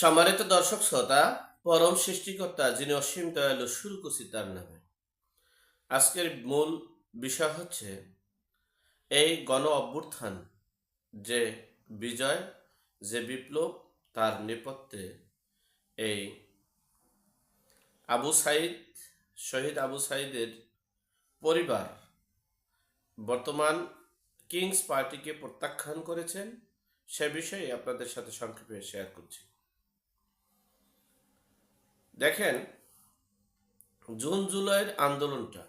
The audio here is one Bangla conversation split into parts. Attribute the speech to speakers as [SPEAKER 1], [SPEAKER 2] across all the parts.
[SPEAKER 1] সম্মানিত দর্শক শ্রোতা, পরম সৃষ্টিকর্তা যিনি অসীম দয়ালু শুরু করছি তার নামে। আজকের মূল বিষয় হচ্ছে এই গণ অভ্যুত্থান, যে বিজয়, যে বিপ্লব, তার নেপথ্যে এই আবু সাইদ, শহীদ আবু সাইদের পরিবার বর্তমান কিংস পার্টিকে প্রত্যাখ্যান করেছেন, সে বিষয়ে আপনাদের সাথে সংক্ষেপে শেয়ার করছি। দেখেন, জুন জুলাইয়ের আন্দোলনটা।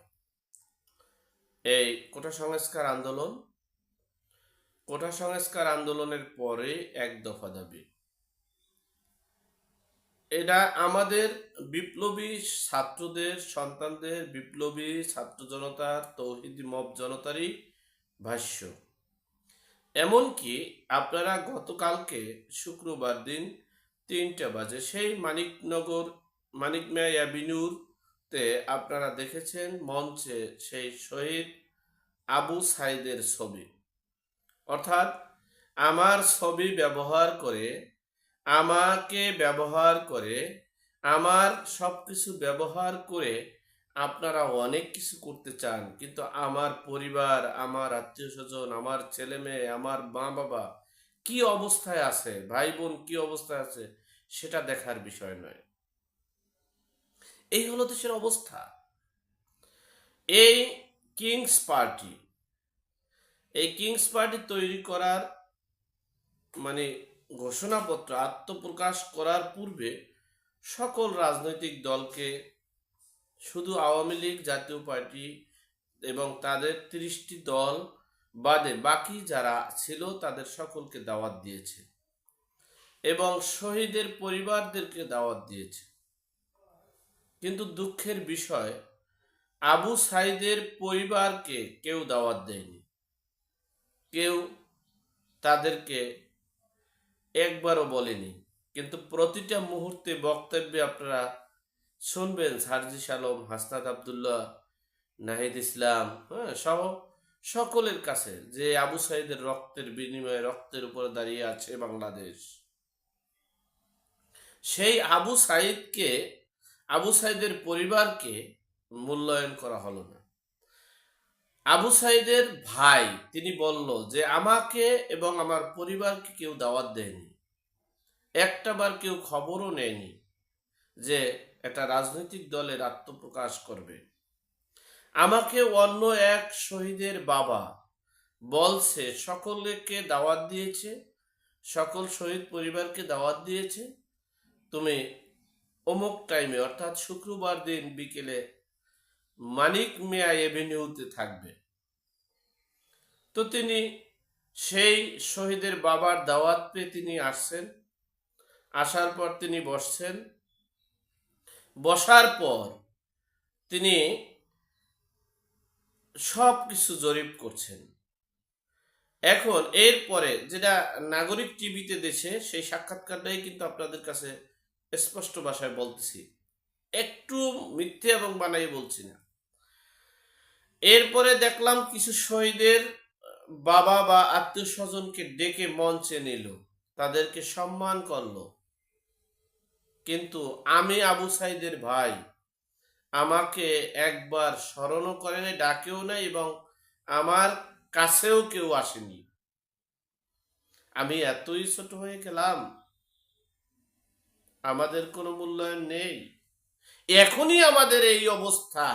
[SPEAKER 1] এই কোটা সংস্কার আন্দোলন, কোটা সংস্কার আন্দোলনের পরে এক দফা দাবি। এটা আমাদের বিপ্লবী ছাত্রদের, সন্তানদের বিপ্লবী ছাত্র জনতার, তৌহিদি মব জনতারই ভাষ্য। এমনকি আপনারা গতকালকে শুক্রবার দিন তিনটা বাজে সেই মানিকনগর মানিক মিয়া অ্যাভিনিউতে আপনারা দেখেছেন মঞ্চে সেই শহীদ আবু সাইদের ছবি। অর্থাৎ আমার ছবি ব্যবহার করে, আমাকে ব্যবহার করে, আমার সব কিছু ব্যবহার করে আপনারা অনেক কিছু করতে চান, কিন্তু আমার পরিবার, আমার আত্মীয় স্বজন আমার ছেলে মেয়ে আমার মা বাবা কি অবস্থায় আছে ভাই বোন কি অবস্থায় আছে, সেটা দেখার বিষয় নয়। এই হলো দেশের অবস্থা। এই কিংস পার্টি, এই কিংস পার্টি তৈরি করার মানে ঘোষণাপত্র আত্মপ্রকাশ করার পূর্বে সকল রাজনৈতিক দলকে, শুধু আওয়ামী লীগ জাতীয় পার্টি এবং তাদের তিরিশটি দল বাদে বাকি যারা ছিল তাদের সকলকে দাওয়াত দিয়েছে এবং শহীদের পরিবারদেরকে দাওয়াত দিয়েছে। কিন্তু দুঃখের বিষয়, আবু সাইদের পরিবারকে কেউ দাওয়াত দেয়নি। কেউ তাদেরকে একবারও বলেনি। কিন্তু প্রতিটা মুহূর্তে বক্তব্যে আপনারা শুনবেন সারজিস আলম, হাসনাত আবদুল্লাহ, নাহিদ ইসলাম হ্যাঁ সহ সকলের কাছে যে আবু সাইদের রক্তের বিনিময়ে রক্তের উপরে দাঁড়িয়ে আছে বাংলাদেশ। সেই আবু সাইদকে আবু সাইদের পরিবারকে মূল্যায়ন করা হলো না। আবু সাইদের ভাই, তিনি বলল যে, আমাকে এবং আমার পরিবারকে কেউ দাওয়াত দেয়নি। একটাবার কেউ খবরও নেয়নি যে, একটা রাজনৈতিক দলের আত্মপ্রকাশ করবে। আমাকে অন্য এক শহীদের বাবা বলছে, সকলকে দাওয়াত দিয়েছে, সকল শহীদ পরিবারকে দাওয়াত দিয়েছে, তুমি অমুক টাইমে, অর্থাৎ শুক্রবার দিন বিকেলে মানিক মিয়া এভিনিউতে থাকবে। তো তিনি সেই শহীদের বাবার দাওয়াত পেয়ে তিনি আসছেন। আসার পর তিনি বসছেন। বসার পর তিনি সব কিছু জরিপ করছেন। এখন এরপরে যেটা নাগরিক টিভিতে দেশে সেই সাক্ষাৎকারটাই কিন্তু আপনাদের কাছে স্পষ্ট ভাষায় বলতেছি। একটু মিথ্যে এবং বানাই বলছি না। এরপরে দেখলাম কিছু শহীদের বাবা বা আত্মীয় স্বজনকে ডেকে মঞ্চে নিল। তাদেরকে সম্মান করল। কিন্তু আমি আবু সাইদের ভাই, আমাকে একবার স্মরণও করে নাই, ডাকেও নাই এবং আমার কাছেও কেউ আসেনি। আমি এতই ছোট হয়ে গেলাম। আমাদের কোনো মূল্যায়ন নেই। এখনই আমাদের এই অবস্থা।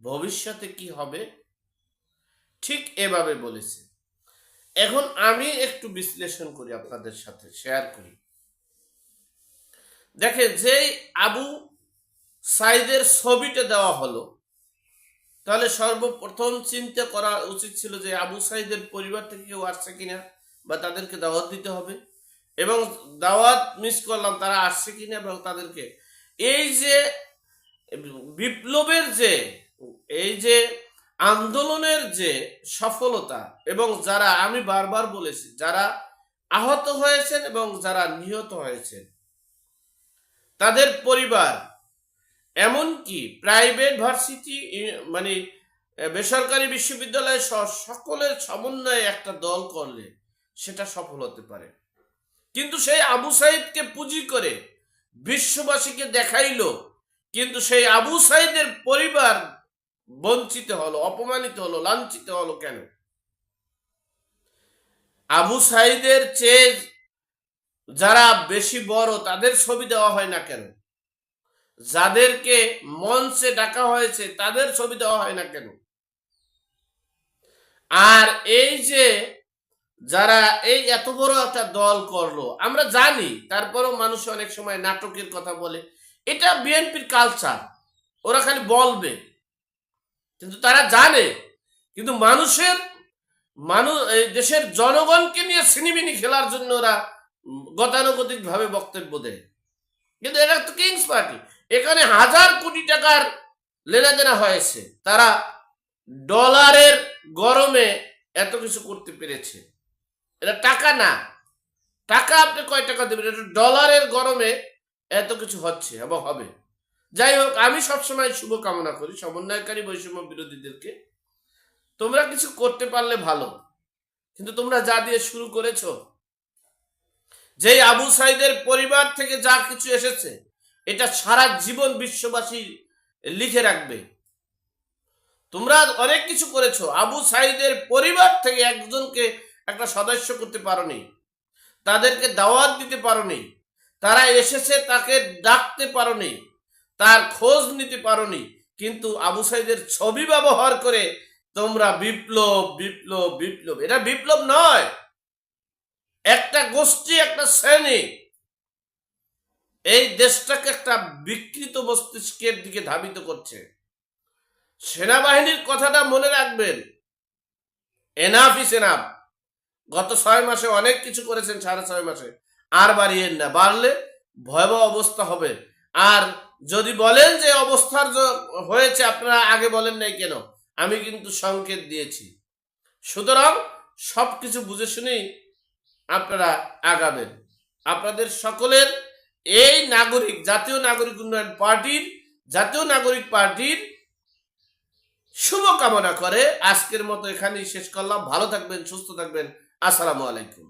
[SPEAKER 1] ভবিষ্যতে কি হবে? ঠিক এভাবে বলেছে। এখন আমি একটু বিশ্লেষণ করি আপনাদের সাথে শেয়ার করি। দেখে যেই আবু সাইদের ছবিটা দেওয়া হলো, তাহলে সর্বপ্রথম চিন্তা করা উচিত ছিল যে আবু সাইদের পরিবার থেকে কেউ আসছে কিনা বা তাদেরকে দাওয়াত দিতে হবে। এবং দাওয়াত মিস করলাম, তারা আসছে কিনা এবং তাদেরকে। এই যে বিপ্লবের যে, এই যে আন্দোলনের যে সফলতা এবং যারা, আমি বারবার বলেছি, যারা আহত হয়েছেন এবং যারা নিহত হয়েছেন, তাদের পরিবার, এমনকি প্রাইভেট ভার্সিটি মানে বেসরকারি বিশ্ববিদ্যালয় সহ সকলের সমন্বয়ে একটা দল করলে সেটা সফল হতে পারে। কিন্তু সেই আবু সাইদকে পুঁজি করে বিশ্ববাসীকে দেখাইলো, কিন্তু সেই আবু সাইদের পরিবার বঞ্চিত হলো, অপমানিত হলো, লাঞ্ছিত হলো কেন? আবু সাইদের চেয়ে যারা বেশি বড়, তাদের ছবি দেওয়া হয় না কেন? যাদেরকে মঞ্চে ডাকা হয়েছে, তাদের ছবি দেওয়া হয় না কেন? আর এই যে যারা এই এত বড় একটা দল করল, আমরা জানি, তারপরেও মানুষ অনেক সময় নাটকের কথা বলে। এটা বিএনপির কালচার ওরা খালি বলবে। কিন্তু তারা জানে, কিন্তু মানুষের মানুষ এই দেশের জনগণকে নিয়ে সিনিমিনি খেলার জন্য ওরা গতানুগতিক ভাবে বক্তব্য দেয়। কিন্তু এটা তো কিংস পার্টি এখানে হাজার কোটি টাকার লেনাদেনা হয়েছে। তারা ডলারের গরমে এত কিছু করতে পেরেছে। এটা টাকা না। টাকা আপনি কয় টাকা দেবেন? এটা ডলারের গরমে এত কিছু হচ্ছে এবং হবে। যাই হোক, আমি সবসময় শুভ কামনা করি সমন্বয়কারী বৈষম্য বিরোধীদেরকে। তোমরা কিছু করতে পারলে ভালো, কিন্তু তোমরা যা দিয়ে শুরু করেছ, যেই আবু সাইদের পরিবার থেকে যা কিছু এসেছে, এটা সারা জীবন বিশ্ববাসী লিখে রাখবে। তোমরা অনেক কিছু করেছ। আবু সাইদের পরিবার থেকে একজনকে একটা সদস্য করতে পারোনি। তাদেরকে দাওয়াত দিতে পারোনি। তারা এসেছে তাকে ডাকতে পারোনি। তার খোঁজ নিতে পারোনি। কিন্তু আবু সাইদের ছবি ব্যবহার করে তোমরা বিপ্লব বিপ্লব বিপ্লব। এটা বিপ্লব নয়। একটা গোষ্ঠী, একটা শ্রেণি। এই দেশটাকে একটা বিকৃত মস্তিষ্কের দিকে ধাবিত করছে। সেনাবাহিনীর কথাটা মনে রাখবেন। এনাফ ইস এনাফ গত ছয় মাসে অনেক কিছু করেছেন, সাড়ে ছয় মাসে। আর বাড়িয়েন না, বাড়লে ভয়াবহ অবস্থা হবে। আর যদি বলেন যে অবস্থার হয়েছে, আপনারা আগে বলেন নাই কেন? আমি কিন্তু সংকেত দিয়েছি। সুতরাং সব কিছু বুঝে শুনেই আপনারা আগাবেন। আপনাদের সকলের এই নাগরিক, জাতীয় নাগরিক উন্নয়ন পার্টির, জাতীয় নাগরিক পার্টির শুভ কামনা করে আজকের মতো এখানেই শেষ করলাম। ভালো থাকবেন, সুস্থ থাকবেন। আসসালামু আলাইকুম।